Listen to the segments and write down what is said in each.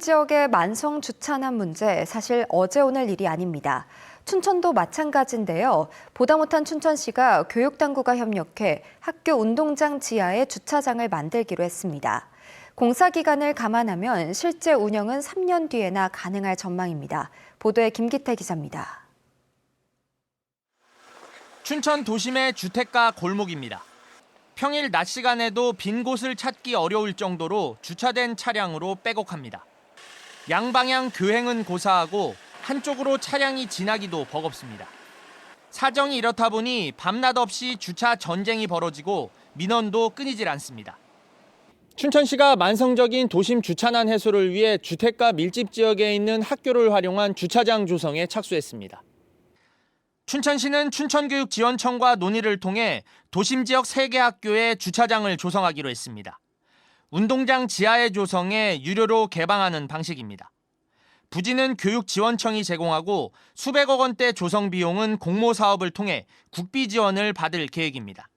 지역의 만성 주차난 문제 사실 어제 오늘 일이 아닙니다. 춘천도 마찬가지인데요. 보다 못한 춘천시가 교육당국과 협력해 학교 운동장 지하에 주차장을 만들기로 했습니다. 공사 기간을 감안하면 실제 운영은 3년 뒤에나 가능할 전망입니다. 보도에 김기태 기자입니다. 춘천 도심의 주택가 골목입니다. 평일 낮 시간에도 빈 곳을 찾기 어려울 정도로 주차된 차량으로 빼곡합니다. 양방향 교행은 고사하고 한쪽으로 차량이 지나기도 버겁습니다. 사정이 이렇다 보니 밤낮 없이 주차 전쟁이 벌어지고 민원도 끊이질 않습니다. 춘천시가 만성적인 도심 주차난 해소를 위해 주택가 밀집 지역에 있는 학교를 활용한 주차장 조성에 착수했습니다. 춘천시는 춘천교육지원청과 논의를 통해 도심 지역 3개 학교에 주차장을 조성하기로 했습니다. 운동장 지하에 조성해 유료로 개방하는 방식입니다. 부지는 교육지원청이 제공하고 수백억 원대 조성 비용은 공모 사업을 통해 국비 지원을 받을 계획입니다.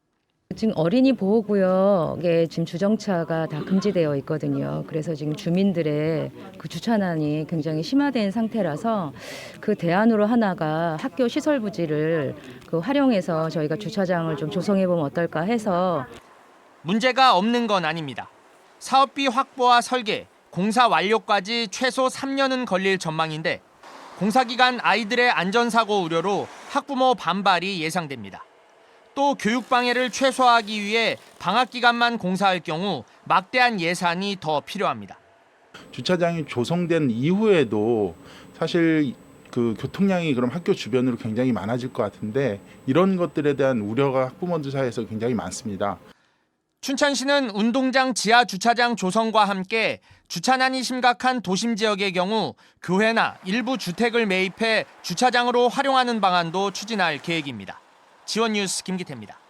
지금 어린이 보호구역에 지금 주정차가 다 금지되어 있거든요. 그래서 지금 주민들의 그 주차난이 굉장히 심화된 상태라서 그 대안으로 하나가 학교 시설 부지를 그 활용해서 저희가 주차장을 좀 조성해 보면 어떨까 해서 문제가 없는 건 아닙니다. 사업비 확보와 설계, 공사 완료까지 최소 3년은 걸릴 전망인데 공사 기간 아이들의 안전사고 우려로 학부모 반발이 예상됩니다. 또 교육 방해를 최소화하기 위해 방학 기간만 공사할 경우 막대한 예산이 더 필요합니다. 주차장이 조성된 이후에도 사실 그 교통량이 그럼 학교 주변으로 굉장히 많아질 것 같은데 이런 것들에 대한 우려가 학부모들 사이에서 굉장히 많습니다. 춘천시는 운동장 지하 주차장 조성과 함께 주차난이 심각한 도심 지역의 경우 교회나 일부 주택을 매입해 주차장으로 활용하는 방안도 추진할 계획입니다. 지원 뉴스 김기태입니다.